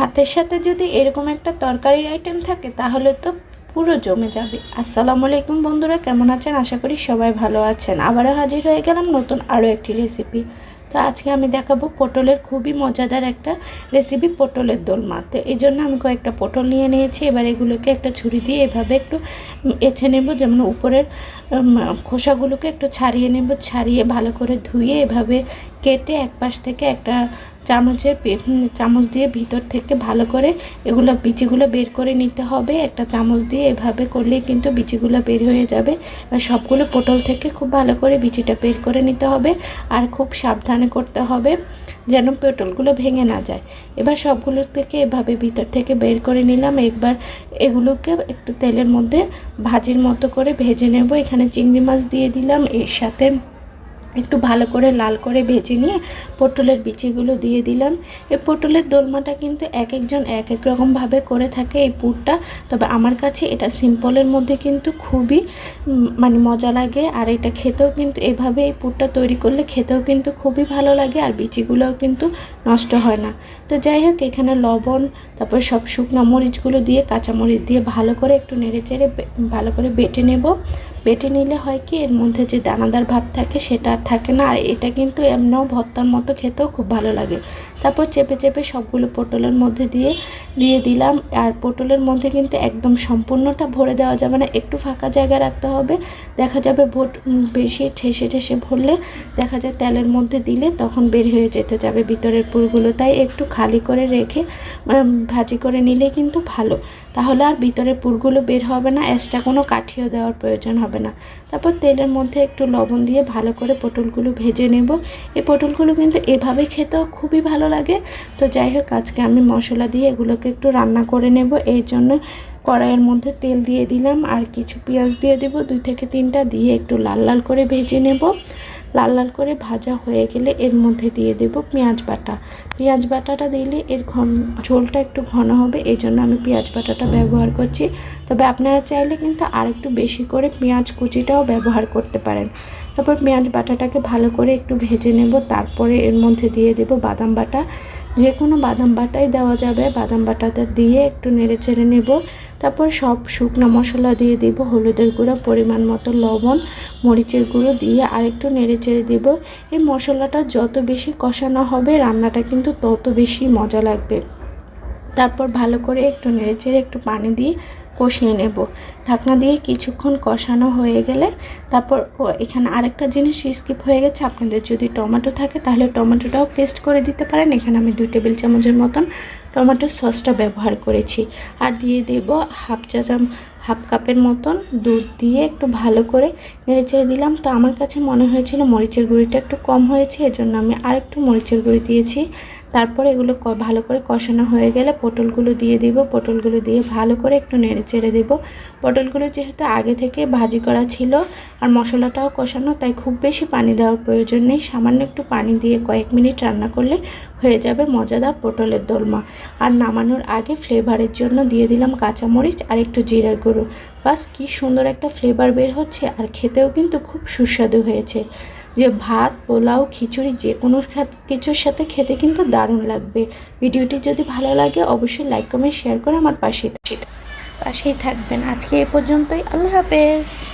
ভাতের সাথে যদি এরকম একটা তরকারির আইটেম থাকে, তাহলে তো পুরো জমে যাবে। আসসালামু আলাইকুম বন্ধুরা, কেমন আছেন? আশা করি সবাই ভালো আছেন। আবারও হাজির হয়ে গেলাম নতুন আরও একটি রেসিপি তো আজকে আমি দেখাবো পটলের খুবই মজাদার একটা রেসিপি পটলের দোলমা। তো এই জন্য আমি কয়েকটা পটল নিয়ে নিয়েছি। এবার এগুলোকে একটা ছুরি দিয়ে এভাবে একটু এছে নেব, যেমন উপরের খোসাগুলোকে একটু ছাড়িয়ে নেব, ছাড়িয়ে ভালো করে ধুয়ে এভাবে কেটে এক পাশ থেকে একটা চামচের চামচ দিয়ে ভিতর থেকে ভালো করে এগুলো বিচিগুলো বের করে নিতে হবে। একটা চামচ দিয়ে এভাবে করলেই কিন্তু বিচিগুলো বের হয়ে যাবে। সবগুলো পটল থেকে খুব ভালো করে বিচিটা বের করে নিতে হবে আর খুব সাবধানে করতে হবে যেন পটলগুলো ভেঙে না যায়। এবার সবগুলো থেকে এভাবে ভিতর থেকে বের করে নিলাম। একবার এগুলোকে একটু তেলের মধ্যে ভাজির মতো করে ভেজে নেব। এখানে চিংড়ি মাছ দিয়ে দিলাম। এর সাথে একটু ভালো করে লাল করে ভেজে নিয়ে পটলের বিচিগুলো দিয়ে দিলাম। এই পটলের দোলমাটা কিন্তু এক একজন এক এক রকমভাবে করে থাকে এই পুরটা। তবে আমার কাছে এটা সিম্পলের মধ্যে কিন্তু খুবই মানে মজা লাগে। আর এটা খেতেও কিন্তু, এভাবে এই পুরটা তৈরি করলে খেতেও কিন্তু খুবই ভালো লাগে আর বিচিগুলোও কিন্তু নষ্ট হয় না। তো যাই হোক, এখানে লবণ, তারপর সব শুকনো মরিচগুলো দিয়ে কাঁচামরিচ দিয়ে ভালো করে একটু নেড়ে চেড়ে ভালো করে বেটে নেব। বেটে নিলে হয় কি, এর মধ্যে যে দানাদার ভাব থাকে সেটা আর থাকে না। আর এটা কিন্তু এমনিও ভর্তার মতো খেতেও খুব ভালো লাগে। তারপর চেপে চেপে সবগুলো পটলের মধ্যে দিয়ে দিয়ে দিলাম। আর পটলের মধ্যে কিন্তু একদম সম্পূর্ণটা ভরে দেওয়া যাবে না। একটু ফাঁকা জায়গা রাখতে হবে। দেখা যাবে ভোট বেশি ঠেসে ঠেসে ভরলে দেখা যায় তেলের মধ্যে দিলে তখন বের হয়ে যেতে যাবে ভিতরের পুরগুলো। তাই একটু খালি করে রেখে ভাজি করে নিলে কিন্তু ভালো। তাহলে আর ভিতরের পুরগুলো বের হবে না। এক্সট্রা কোনো কাঠিও দেওয়ার প্রয়োজন হবে না। তারপর তেলের মধ্যে একটু লবণ দিয়ে ভালো করে পটলগুলো ভেজে নেব। এই পটলগুলো কিন্তু এভাবে খেতেও খুবই ভালো লাগে। তো যাই হোক, আজকে আমি মশলা দিয়ে এগুলোকে একটু রান্না করে নেব। এই জন্য কড়াইয়ের মধ্যে তেল দিয়ে দিলাম আর কিছু পেঁয়াজ দিয়ে দেব। দুই থেকে তিনটা দিয়ে একটু লাল লাল করে ভেজে নেব। লাল লাল করে ভাজা হয়ে গেলে এর মধ্যে দিয়ে দেব পেঁয়াজ বাটা। পেঁয়াজ বাটাটা দিলে এর ঘন, ঝোলটা একটু ঘন হবে, এই জন্য আমি পেঁয়াজ বাটাটা ব্যবহার করছি। তবে আপনারা চাইলে কিন্তু আর একটু বেশি করে পেঁয়াজ কুচিটাও ব্যবহার করতে পারেন। তারপর পেঁয়াজ বাটাটাকে ভালো করে একটু ভেজে নেব, তারপরে এর মধ্যে দিয়ে দেব বাদাম বাটা। যে কোনো বাদাম বাটাই দেওয়া যাবে। বাদাম বাটাটা দিয়ে একটু নেড়ে চেড়ে নেব। তারপর সব শুকনো মশলা দিয়ে দিব। হলুদের গুঁড়ো, পরিমাণ মতো লবণ, মরিচের গুঁড়ো দিয়ে আরেকটু নেড়ে চেড়ে দেব। এই মশলাটা যত বেশি কষানো হবে, রান্নাটা কিন্তু তত বেশি মজা লাগবে। তারপর ভালো করে একটু নেড়েচেড়ে একটু পানি দিয়ে কষিয়ে নেব। ঢাকনা দিয়ে কিছুক্ষণ কষানো হয়ে গেলে তারপর এখানে আরেকটা জিনিস স্কিপ হয়ে গেছে, আপনাদের যদি টমেটো থাকে তাহলে টমেটোটাও পেস্ট করে দিতে পারেন। এখানে আমি দুই টেবিল চামচের মতন টমেটোর সসটা ব্যবহার করেছি। আর দিয়ে দেব হাফ চা চাম হাফ কাপের মতন দুধ দিয়ে একটু ভালো করে নেড়ে চেড়ে দিলাম। তো আমার কাছে মনে হয়েছিল মরিচের গুঁড়িটা একটু কম হয়েছে, এজন্য আমি আরেকটু মরিচের গুঁড়ি দিয়েছি। তারপর এগুলো ভালো করে কষানো হয়ে গেলে পটলগুলো দিয়ে দিব। পটলগুলো দিয়ে ভালো করে একটু নেড়ে চেড়ে দেবো। পটলগুলো যেহেতু আগে থেকে ভাজি করা ছিল আর মশলাটাও কষানো, তাই খুব বেশি পানি দেওয়ার প্রয়োজন নেই। সামান্য একটু পানি দিয়ে কয়েক মিনিট রান্না করলে হয়ে যাবে মজাদার পটলের দোলমা আর নামানোর আগে ফ্লেভারের জন্য দিয়ে দিলাম কাঁচামরিচ আর একটু জিরার গুঁড়ো। বাস কি সুন্দর একটা ফ্লেভার বের হচ্ছে আর খেতেও কিন্তু খুব সুস্বাদু হয়েছে। যে ভাত, পোলাও, খিচুড়ি যে কোনো কিছুর সাথে খেতে কিন্তু দারুণ লাগবে। ভিডিওটি যদি ভালো লাগে অবশ্যই লাইক কমেন্ট শেয়ার করে আমার পাশে পাশেই থাকবেন। আজকে এ পর্যন্তই। আল্লাহ হাফেজ।